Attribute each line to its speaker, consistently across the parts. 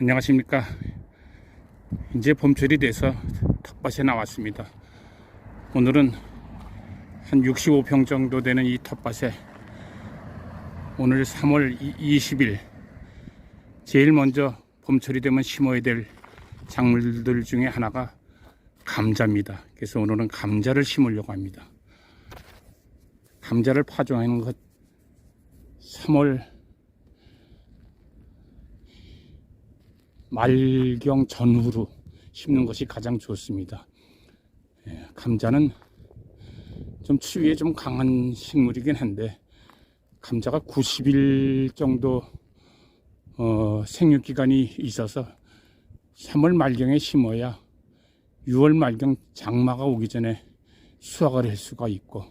Speaker 1: 안녕하십니까. 이제 봄철이 돼서 텃밭에 나왔습니다. 오늘은 한 65평 정도 되는 이 텃밭에 오늘 3월 20일 제일 먼저 봄철이 되면 심어야 될 작물들 중에 하나가 감자입니다. 그래서 오늘은 감자를 심으려고 합니다. 감자를 파종하는 것 3월 말경 전후로 심는 것이 가장 좋습니다. 예, 감자는 좀 추위에 좀 강한 식물이긴 한데 감자가 90일 정도 어, 생육 기간이 있어서 3월 말경에 심어야 6월 말경 장마가 오기 전에 수확을 할 수가 있고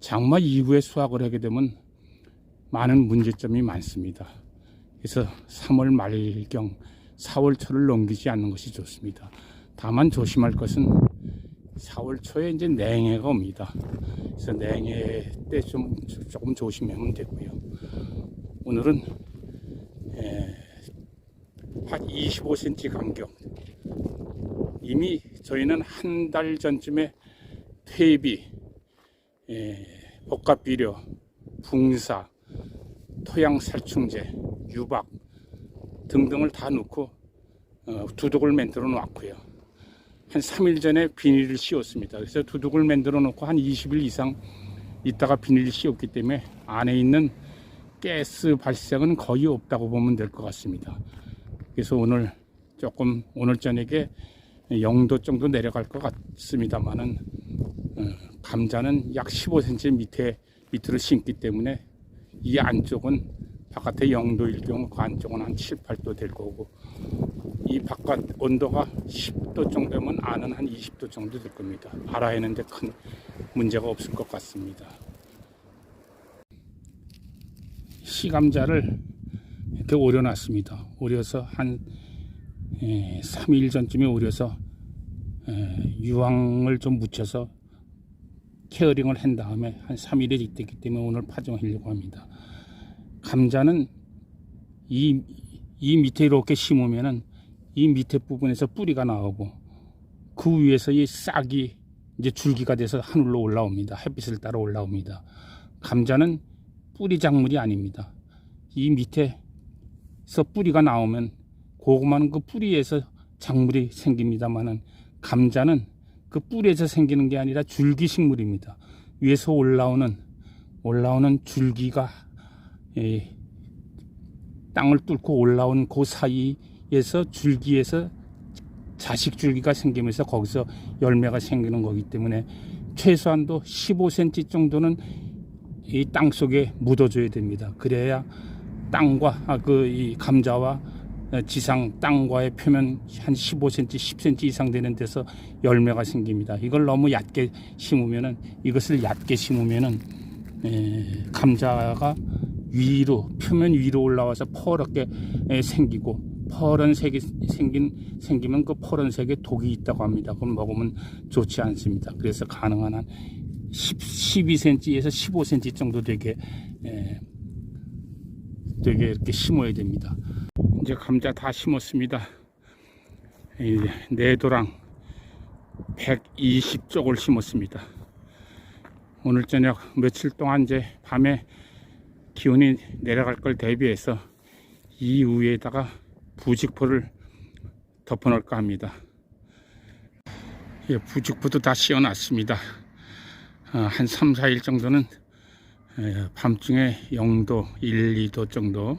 Speaker 1: 장마 이후에 수확을 하게 되면 많은 문제점이 많습니다. 그래서 3월 말경, 4월 초를 넘기지 않는 것이 좋습니다. 다만 조심할 것은 4월 초에 이제 냉해가 옵니다. 그래서 냉해 때 좀 조금 조심하면 되고요. 오늘은 에, 한 25cm 간격. 이미 저희는 한 달 전쯤에 퇴비, 에, 복합비료, 붕사, 토양 살충제, 유박 등등을 다 넣고 어, 두둑을 만들어 놨고요. 한 3일 전에 비닐을 씌웠습니다. 그래서 두둑을 만들어 놓고 한 20일 이상 있다가 비닐을 씌웠기 때문에 안에 있는 가스 발생은 거의 없다고 보면 될 것 같습니다. 그래서 오늘 조금 오늘 저녁에 0도 정도 내려갈 것 같습니다만은 어, 감자는 약 15cm 밑에 밑으로 심기 때문에 이 안쪽은 바깥에 0도일 경우 그 안쪽은 한 7, 8도 될 거고 이 바깥 온도가 10도 정도면 안은 한 20도 정도 될 겁니다. 발화에는데 큰 문제가 없을 것 같습니다. 시감자를 이렇게 오려놨습니다. 오려서 한 에, 3일 전쯤에 오려서 에, 유황을 좀 묻혀서 케어링을 한 다음에 한 3일이 됐기 때문에 오늘 파종하려고 합니다. 감자는 이, 이 밑에 이렇게 심으면은 이 밑에 부분에서 뿌리가 나오고 그 위에서 이 싹이 이제 줄기가 돼서 하늘로 올라옵니다. 햇빛을 따라 올라옵니다. 감자는 뿌리 작물이 아닙니다. 이 밑에서 뿌리가 나오면 고구마는 그 뿌리에서 작물이 생깁니다만은 감자는 그 뿌리에서 생기는 게 아니라 줄기 식물입니다. 위에서 올라오는 올라오는 줄기가 예, 땅을 뚫고 올라온 그 사이에서 줄기에서 자식 줄기가 생기면서 거기서 열매가 생기는 거기 때문에 최소한도 15cm 정도는 이 땅 속에 묻어줘야 됩니다. 그래야 땅과 아, 그 이 감자와 지상 땅과의 표면 한 15cm, 10cm 이상 되는 데서 열매가 생깁니다. 이걸 너무 얕게 심으면은 이것을 얕게 심으면은 에, 감자가 위로 표면 위로 올라와서 퍼렇게 에, 생기고 퍼런 색이 생긴 생기면 그 퍼런 색에 독이 있다고 합니다. 그럼 먹으면 좋지 않습니다. 그래서 가능한 한 10, 12cm에서 15cm 정도 되게 에, 되게 이렇게 심어야 됩니다. 이제 감자 다 심었습니다. 이제 내도랑 120쪽을 심었습니다. 오늘 저녁 며칠 동안 이제 밤에 기온이 내려갈 걸 대비해서 이 위에다가 부직포를 덮어 놓을까 합니다. 예, 부직포도 다 씌워 놨습니다. 어, 한 3, 4일 정도는 에, 밤중에 0도, 1, 2도 정도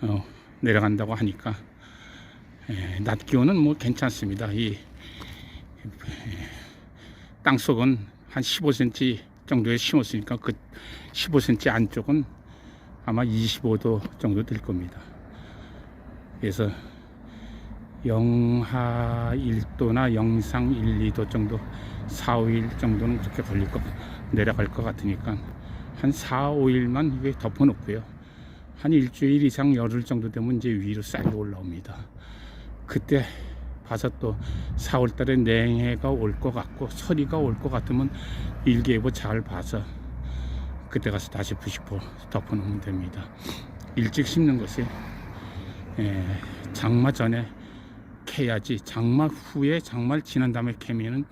Speaker 1: 어, 내려간다고 하니까 에, 낮 기온은 뭐 괜찮습니다. 이 땅속은 한 15cm 정도에 심었으니까 그 15cm 안쪽은 아마 25도 정도 될 겁니다. 그래서 영하 1도나 영상 1, 2도 정도 4, 5일 정도는 그렇게 걸릴 것 내려갈 것 같으니까 한 4, 5일만 이게 덮어 놓고요. 한 일주일 이상 열흘 정도 되면 이제 위로 쌀이 올라옵니다. 그때 봐서 또 4월 달에 냉해가 올 것 같고 서리가 올 것 같으면 일기예보 잘 봐서 그때 가서 다시 부식포 덮어 놓으면 됩니다. 일찍 심는 것이 에, 장마 전에 캐야지 장마 후에 장마를 지난 다음에 캐면은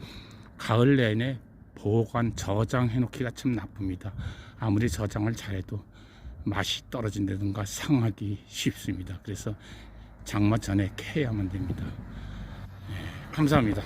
Speaker 1: 가을 내내 보관 저장해 놓기가 참 나쁩니다. 아무리 저장을 잘해도 맛이 떨어진다든가 상하기 쉽습니다. 그래서 장마 전에 캐야만 됩니다. 예, 감사합니다.